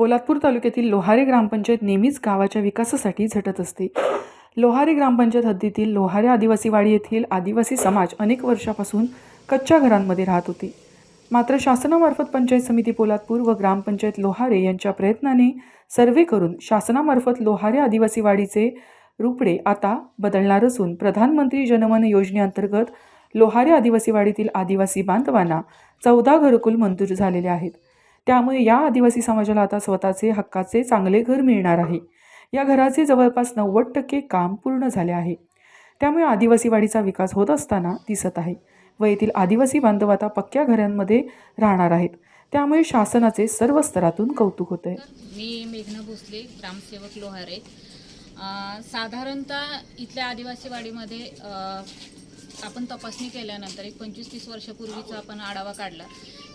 पोलादपूर तालुक्यातील लोहारे ग्रामपंचायत नेहमीच गावाच्या विकासासाठी झटत असते. लोहारे ग्रामपंचायत हद्दीतील लोहारे आदिवासी वाडी येथील आदिवासी समाज अनेक वर्षापासून कच्च्या घरांमध्ये राहत होते. मात्र शासनामार्फत पंचायत समिती पोलादपूर व ग्रामपंचायत लोहारे यांच्या प्रयत्नाने सर्वे करून शासनामार्फत लोहारे आदिवासी वाडीचे रुपडे आता बदलणार असून प्रधानमंत्री जनमन योजनेअंतर्गत लोहारे आदिवासी वाडीतील आदिवासी बांधवांना चौदा घरकुल मंजूर झालेले आहेत. त्यामुळे या आदिवासी समाजाला आता स्वतःचे हक्काचे चांगले घर मिळणार आहे. या घराचे जवळपास नव्वद टक्के काम पूर्ण झाले आहे. त्यामुळे आदिवासी वाडीचा विकास होत असताना दिसत आहे. व येथील आदिवासी बांधव आता पक्क्या घरांमध्ये राहणार आहेत. त्यामुळे शासनाचे सर्व स्तरातून कौतुक होत आहे. मी मेघना भोसले ग्रामसेवक लोहारे. साधारणतः इथल्या आदिवासी वाडीमध्ये आपण तपासणी केल्यानंतर एक पंचवीस तीस वर्षापूर्वीचा आपण आढावा काढला.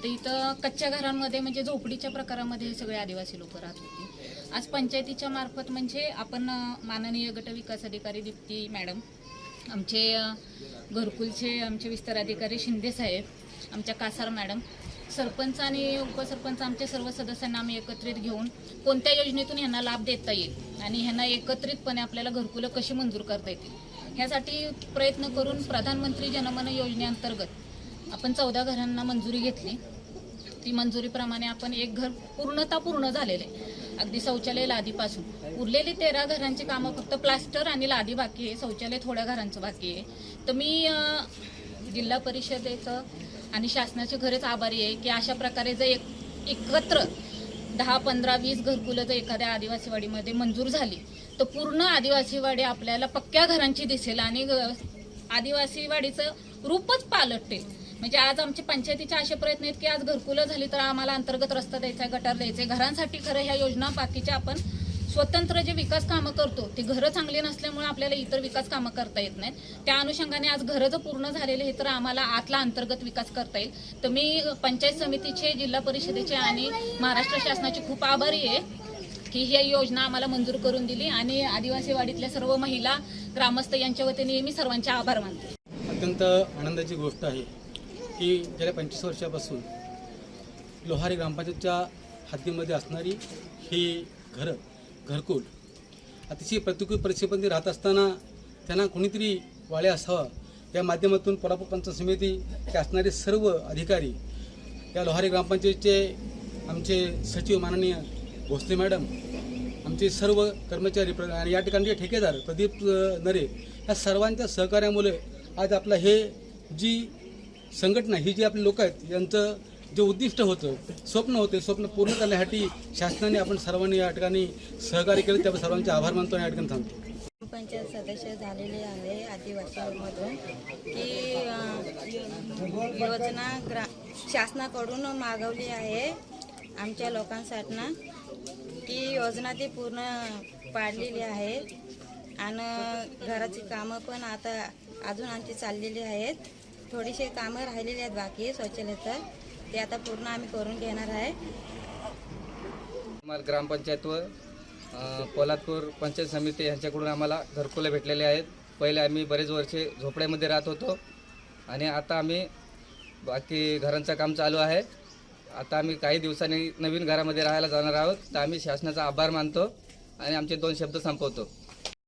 तर इथं कच्च्या घरांमध्ये म्हणजे झोपडीच्या प्रकारामध्ये हे सगळे आदिवासी लोक राहत होते. आज पंचायतीच्या मार्फत म्हणजे आपण माननीय गट विकास अधिकारी दीप्ती मॅडम आमचे घरकुलचे आमचे विस्तार अधिकारी शिंदे साहेब आमच्या कासार मॅडम सरपंच आणि उपसरपंच आमच्या सर्व सदस्यांना आम्ही एकत्रित घेऊन कोणत्या योजनेतून ह्यांना लाभ देता येईल आणि ह्यांना एकत्रितपणे आपल्याला घरकुलं कशी मंजूर करता येतील ह्यासाठी प्रयत्न करून प्रधानमंत्री जनमन योजनेअंतर्गत आपण चौदा घरांना मंजुरी घेतली. ती मंजुरीप्रमाणे आपण एक घर पूर्णता पूर्ण झालेले आहे. अगदी शौचालय लादीपासून. उरलेली तेरा घरांची कामं फक्त प्लास्टर आणि लादी बाकी आहे. शौचालय थोड्या घरांचं बाकी आहे. तर मी जिल्हा परिषदेचं आणि शासनाचे खरेच आभारी आहे की अशा प्रकारे जर एक एकत्र दहा पंधरा वीस घरकुलं जर एखाद्या आदिवासीवाडीमध्ये मंजूर झाली तर पूर्ण आदिवासीवाडी आपल्याला पक्क्या घरांची दिसेल आणि ग- आदिवासीवाडीचं रूपच पालटते. म्हणजे आज आमचे पंचायतीचे असे प्रयत्न आहेत की आज घरकुलं झाली तर आम्हाला अंतर्गत रस्ता द्यायचा आहे गटार द्यायचे घरांसाठी खरं ह्या योजना बाकीच्या आपण स्वतंत्र जे विकास कामं करतो ते घरं चांगली नसल्यामुळे आपल्याला इतर विकास कामं करता येत नाहीत. त्या अनुषंगाने आज घरं जर पूर्ण झालेले हे तर आम्हाला आतला अंतर्गत विकास करता येईल. तर मी पंचायत समितीचे जिल्हा परिषदेचे आणि महाराष्ट्र शासनाचे खूप आभारी आहे की ही योजना आम्हाला मंजूर करून दिली आणि आदिवासी वाडीतल्या सर्व महिला ग्रामस्थ यांच्या वतीने मी सर्वांचे आभार मानते. अत्यंत आनंदाची गोष्ट आहे. की गेल्या पंचवीस वर्षापासून लोहारी ग्रामपंचायतच्या हद्दीमध्ये असणारी ही घरं घरकुल अतिशय प्रतिकूल परिस्थितीमध्ये राहत असताना त्यांना कोणीतरी वाळे असावा या माध्यमातून कोल्हापूर पंचायत समिती ते असणारे सर्व अधिकारी या लोहारी ग्रामपंचायतचे आमचे सचिव माननीय भोसले मॅडम आमचे सर्व कर्मचारी प्र- आणि या ठिकाणचे ठेकेदार प्रदीप नरे या सर्वांच्या सहकार्यामुळे आज आपलं हे जी संघटना ही जी आपली लोक आहेत यांचं जे उद्दिष्ट होतं स्वप्न होते स्वप्न पूर्ण करण्यासाठी शासनाने आपण सर्वांनी या ठिकाणी सहकार्य केलं त्याबद्दल सर्वांचे आभार मानतो आणि या ठिकाणी थांबतो. पंचायत सदस्य झालेले आहे आदिवासीमधून की योजना ग्रा शासनाकडून मागवली आहे आमच्या लोकांसाठी की योजना ती पूर्ण पाडलेली आहे. आणि घराची कामं पण आता अजून आमची चाललेली आहेत. थोडीशी कामं राहिलेली आहेत बाकी शौचालयाचं ते आता पूर्ण आम्ही करून घेणार आहे. आम्हाला ग्रामपंचायत व पोलादपूर पंचायत समिती यांच्याकडून आम्हाला घरकुलं भेटलेले आहेत. पहिले आम्ही बरेच वर्षे झोपड्यामध्ये राहत होतो आणि आता आम्ही बाकी घरांचं काम चालू आहे. आता आम्ही काही दिवसांनी नवीन घरामध्ये राहायला जाणार आहोत. तर आम्ही शासनाचा आभार मानतो आणि आमचे दोन शब्द संपवतो.